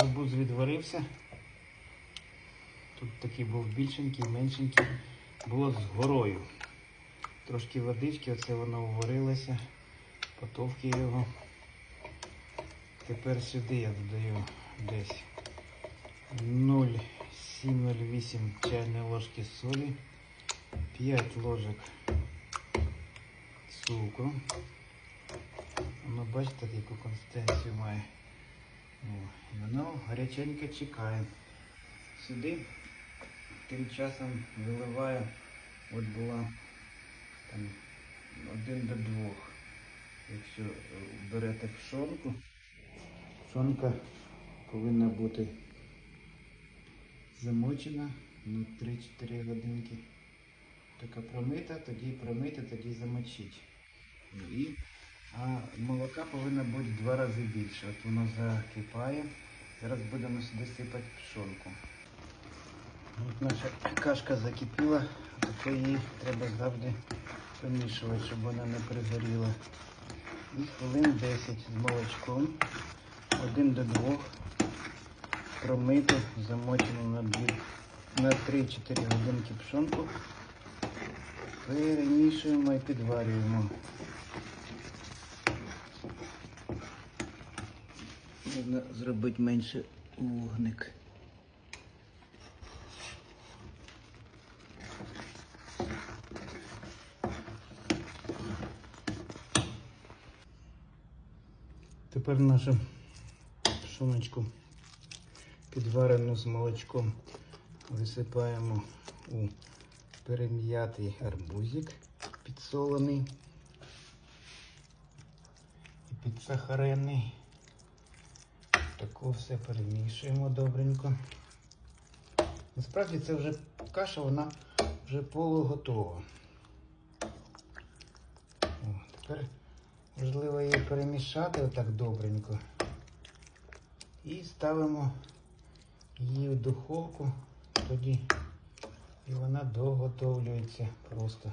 арбуз відварився. Тут такий був більшенький, меншенький. Було з горою. Трошки водички, оце воно уварилося. Потовки його. Тепер сюди я додаю десь 0,708 чайної ложки солі, 5 ложок цукру. Воно бачите, яку консистенцію має. Гаряченько чекає. Сюди тим часом виливаю, от була там один до двох. Якщо берете пшонку, пшонка повинна бути замочена на 3-4 годинки. Така промита, тоді промита, тоді замочить. Ну І, а молока повинно бути два рази більше. От воно закипає. Зараз будемо сюди сипати пшонку. От наша кашка закипіла, то її треба завжди помішувати, щоб вона не пригоріла. І хвилин 10 з молочком, один до двох, промити, замочену на, на 3-4 годинки пшонку. Перемішуємо і підварюємо. Можна зробити менше вогник. Тепер нашу пшоночку підварену з молочком висипаємо у перем'ятий арбузик підсолений і підсахарений. Таку все перемішуємо добренько. Насправді це вже каша, вона вже полуготова. О, тепер важливо її перемішати отак добренько. І ставимо її в духовку, тоді і вона доготовлюється просто.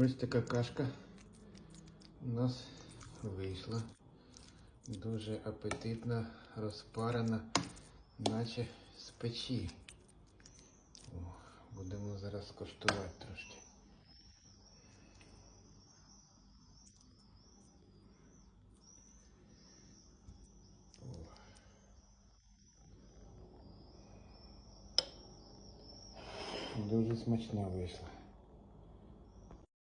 Ось така кашка у нас вийшла. Дуже апетитна, розпарена, наче з печі. О, будемо зараз коштувати трошки. Дуже смачна вийшла.